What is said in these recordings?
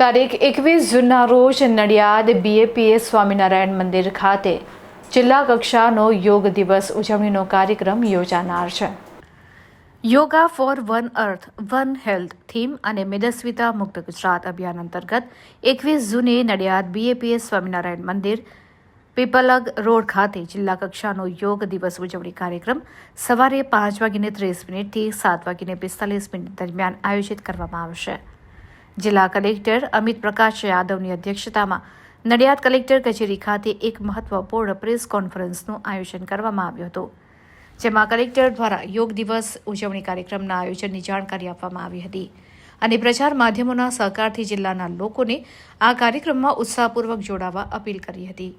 તારીખ એકવીસ જૂનના રોજ નડિયાદ બીએપીએસ સ્વામિનારાયણ મંદિર ખાતે જિલ્લા કક્ષાનો યોગ દિવસ ઉજવણીનો કાર્યક્રમ યોજાનાર છે. Yoga for one earth, one health theme અને મેદસ્વિતા મુક્ત ગુજરાત અભિયાન અંતર્ગત એકવીસ જૂને નડિયાદ બીએપીએસ સ્વામિનારાયણ મંદિર પીપલગ રોડ ખાતે જિલ્લા કક્ષાનો યોગ દિવસ ઉજવણી કાર્યક્રમ સવારે પાંચ વાગીને ત્રીસ મિનિટથી સાત વાગીને પિસ્તાલીસ મિનિટ દરમિયાન આયોજિત કરવામાં આવશે. જિલ્લા કલેક્ટર અમિત પ્રકાશ યાદવની અધ્યક્ષતામાં નડિયાદ કલેક્ટર કચેરી ખાતે એક મહત્વપૂર્ણ પ્રેસ કોન્ફરન્સનું આયોજન કરવામાં આવ્યું હતું, જેમાં કલેક્ટર દ્વારા યોગ દિવસ ઉજવણી કાર્યક્રમના આયોજનની જાણકારી આપવામાં આવી હતી અને પ્રચાર માધ્યમોના સહકારથી જિલ્લાના લોકોને આ કાર્યક્રમમાં ઉત્સાહપૂર્વક જોડાવા અપીલ કરી હતી.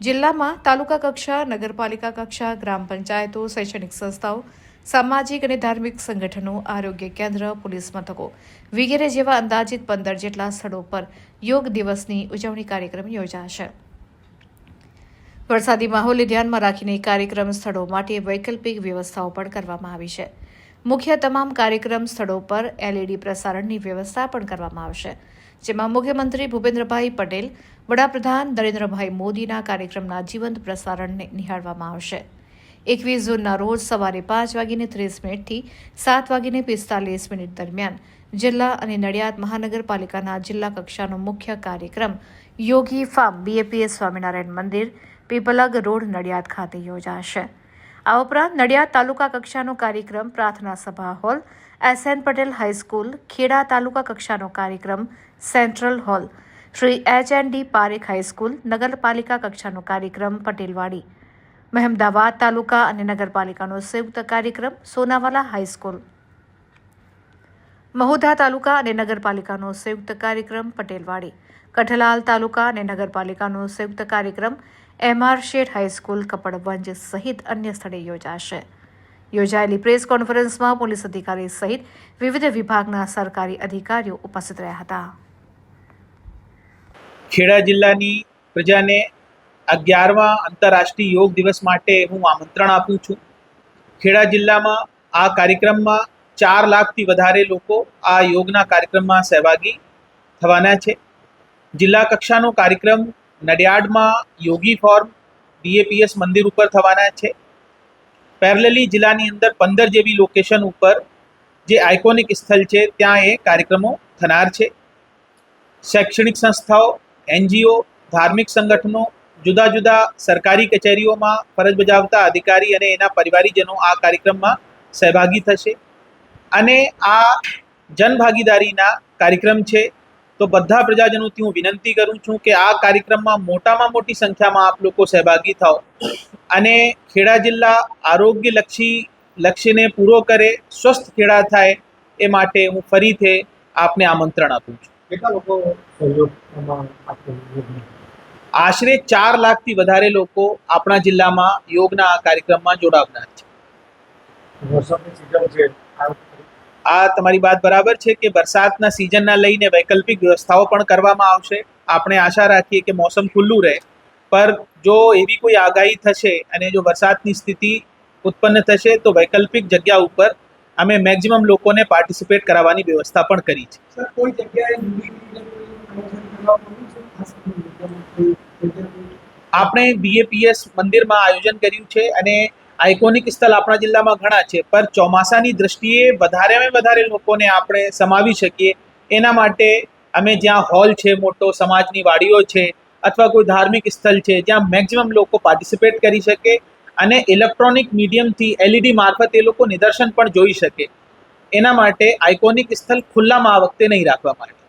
જિલ્લામાં તાલુકા કક્ષા, નગરપાલિકા કક્ષા, ગ્રામ પંચાયતો, શૈક્ષણિક સંસ્થાઓ સામાજિક અને ધાર્મિક સંગઠનો, આરોગ્ય કેન્દ્ર, પોલીસ મથકો વગેરે જેવા અંદાજિત પંદર જેટલા સ્થળો પર યોગ દિવસની ઉજવણી કાર્યક્રમ યોજાશે. વરસાદી માહોલને ધ્યાનમાં રાખીને કાર્યક્રમ સ્થળો માટે વૈકલ્પિક વ્યવસ્થાઓ પણ કરવામાં આવી છે. મુખ્ય તમામ કાર્યક્રમ સ્થળો પર એલઈડી પ્રસારણની વ્યવસ્થા પણ કરવામાં આવશે. જેમાં મુખ્યમંત્રી ભૂપેન્દ્રભાઈ પટેલ, વડાપ્રધાન નરેન્દ્રભાઈ મોદીના કાર્યક્રમના જીવંત પ્રસારણને નિહાળવામાં આવશે. એકવીસ જૂનના રોજ સવારે પાંચ વાગીને ત્રીસ મિનિટથી સાત વાગીને પિસ્તાલીસ મિનિટ દરમિયાન જિલ્લા અને નડિયાદ મહાનગરપાલિકાના જિલ્લા કક્ષાનો મુખ્ય કાર્યક્રમ યોગી ફાર્મ બીએપીએસ સ્વામિનારાયણ મંદિર, પીપલગ રોડ, નડિયાદ ખાતે યોજાશે. આ ઉપરાંત નડિયાદ તાલુકા કક્ષાનો કાર્યક્રમ પ્રાર્થના સભા hall S N Patel high school Kheda તાલુકા કક્ષાનો કાર્યક્રમ central hall, Shri H N D Parekh high school નગરપાલિકા કક્ષાનો કાર્યક્રમ પટેલવાડી મહેમદાવાદ તાલુકા અને નગરપાલિકાનો સંયુક્ત કાર્યક્રમ સોનાવાલા હાઈસ્કૂલ. મહુધા તાલુકા અને નગરપાલિકાનો સંયુક્ત કાર્યક્રમ પટેલવાડી. કઠલાલ તાલુકા અને નગરપાલિકાનો સંયુક્ત કાર્યક્રમ એમઆર શેઠ હાઈસ્કૂલ કપડવંજ સહિત અન્ય સ્થળે યોજાશે. યોજાયેલી પ્રેસ કોન્ફરન્સમાં પોલીસ અધિકારી સહિત વિવિધ વિભાગના સરકારી અધિકારીઓ ઉપસ્થિત રહ્યા હતા. ખેડા જિલ્લાની પ્રજાને અગિયારમા આંતરરાષ્ટ્રીય યોગ દિવસ માટે હું આમંત્રણ આપું છું. ખેડા જિલ્લામાં આ કાર્યક્રમમાં ચાર લાખથી વધારે લોકો આ યોગના કાર્યક્રમમાં સહભાગી થવાના છે. જિલ્લા કક્ષાનો કાર્યક્રમ નડિયાડમાં યોગી ફોર્મ બીએપીએસ મંદિર ઉપર થવાના છે. પેરેલલી જિલ્લાની અંદર પંદર જેવી લોકેશન ઉપર જે આઇકોનિક સ્થળ છે, ત્યાં એ કાર્યક્રમો થનાર છે. શૈક્ષણિક સંસ્થાઓ, એનજીઓ, ધાર્મિક સંગઠનો જુદા જુદા સરકારી કચેરીઓમાં ફરજ બજાવતા અધિકારી અને એના પરિવારીજનો આ કાર્યક્રમમાં સહભાગી થશે. અને આ જનભાગીદારીના કાર્યક્રમ છે, તો બધા પ્રજાજનોથી હું વિનંતી કરું છું કે આ કાર્યક્રમમાં મોટામાં મોટી સંખ્યામાં આપ લોકો સહભાગી થાઓ. અને ખેડા જિલ્લા આરોગ્યલક્ષી લક્ષ્યને પૂરો કરે, સ્વસ્થ ખેડા થાય, એ માટે હું ફરીથી આપને આમંત્રણ આપું છું. કેટલા લોકો આશરે ચાર લાખથી વધારે લોકો આપણા જિલ્લામાં યોગના આ કાર્યક્રમમાં જોડાવનાર છે. વરસાદની સિઝન છે. આ આ તમારી વાત બરાબર છે કે વરસાદના સિઝનના લઈને વૈકલ્પિક વ્યવસ્થાઓ પણ કરવામાં આવશે. આપણે આશા રાખીએ કે મોસમ ખુલ્લું રહે. પર જો એવી કોઈ આગાહી થશે અને જો વરસાદની સ્થિતિ ઉત્પન્ન થશે તો વૈકલ્પિક જગ્યા ઉપર અમે મેક્સિમમ લોકોને પાર્ટિસિપેટ કરાવવાની વ્યવસ્થા પણ કરી છે. સર કોઈ જગ્યાએ આપણે બીએપીએસ મંદિરમાં આયોજન કર્યું છે અને આઇકોનિક સ્થળ આપણા જિલ્લામાં ઘણા છે પર ચોમાસાની દ્રષ્ટિએ વધારેમાં વધારે લોકોને આપણે સમાવી શકીએ. એના માટે અમે જ્યાં હોલ છે, મોટો સમાજની વાડીઓ છે, અથવા કોઈ ધાર્મિક સ્થળ છે, જ્યાં મેક્સિમમ લોકો પાર્ટિસિપેટ કરી શકે અને ઇલેક્ટ્રોનિક મીડિયમથી એલઈડી મારફત એ લોકો નિદર્શન પણ જોઈ શકે. એના માટે આઇકોનિક સ્થળ ખુલ્લામાં આ વખતે નહીં રાખવામાં આવ્યા છે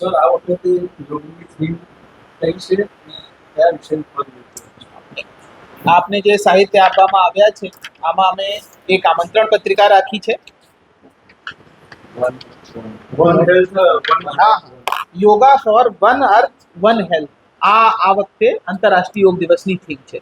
સર આ વખતે યોગની થીમ કઈ છે? કયા વિષય પર આપને જે સાહિત્ય આપવામાં આવ્યા છે આમાં અમે એક આમંત્રણ પત્રિકા રાખી છે. Yoga for one earth one health. આ આ વખતે આંતરરાષ્ટ્રીય યોગ દિવસની થીમ છે.